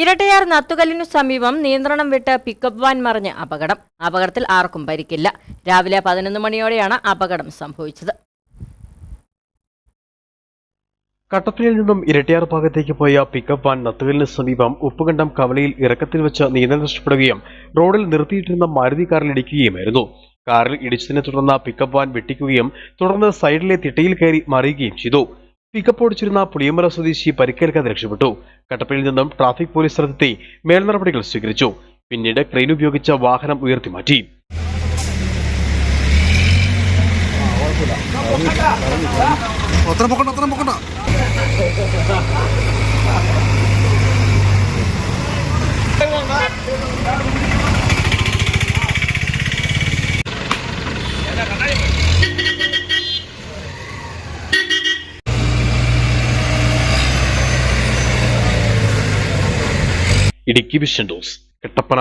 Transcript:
ഇരട്ടയാർ നത്തുകല്ലിനു സമീപം നിയന്ത്രണം വിട്ട് പിക്കപ്പ് വാൻ മറിഞ്ഞ് അപകടം. അപകടത്തിൽ ആർക്കും പരിക്കില്ല. രാവിലെ പതിനൊന്ന് മണിയോടെയാണ് അപകടം സംഭവിച്ചത്. കട്ടപ്പനയിൽ നിന്നും ഇരട്ടിയാർ ഭാഗത്തേക്ക് പോയ പിക്കപ്പ് വാൻ നത്തുകലിന് സമീപം ഉപ്പുകണ്ടം കവലയിൽ ഇറക്കത്തിൽ വെച്ച് നിയന്ത്രണം നഷ്ടപ്പെടുകയും റോഡിൽ നിർത്തിയിട്ടിരുന്ന മാരുതി കാറിൽ ഇടിക്കുകയുമായിരുന്നു. കാറിൽ ഇടിച്ചതിനെ തുടർന്ന് പിക്കപ്പ് വാൻ വെട്ടിക്കുകയും തുടർന്ന് സൈഡിലെ തിട്ടയിൽ കയറി മറിയുകയും ചെയ്തു. പിക്കപ്പ് ഓടിച്ചിരുന്ന പുളിയമല സ്വദേശി പരിക്കേൽക്കാതെ രക്ഷപ്പെട്ടു. കട്ടപ്പനയിൽ നിന്നും ട്രാഫിക് പോലീസ് സ്ഥലത്തെത്തി മേൽനടപടികൾ സ്വീകരിച്ചു. പിന്നീട് ക്രെയിൻ ഉപയോഗിച്ച വാഹനം ഉയർത്തി മാറ്റി. Idukki vision dose. കട്ടപ്പന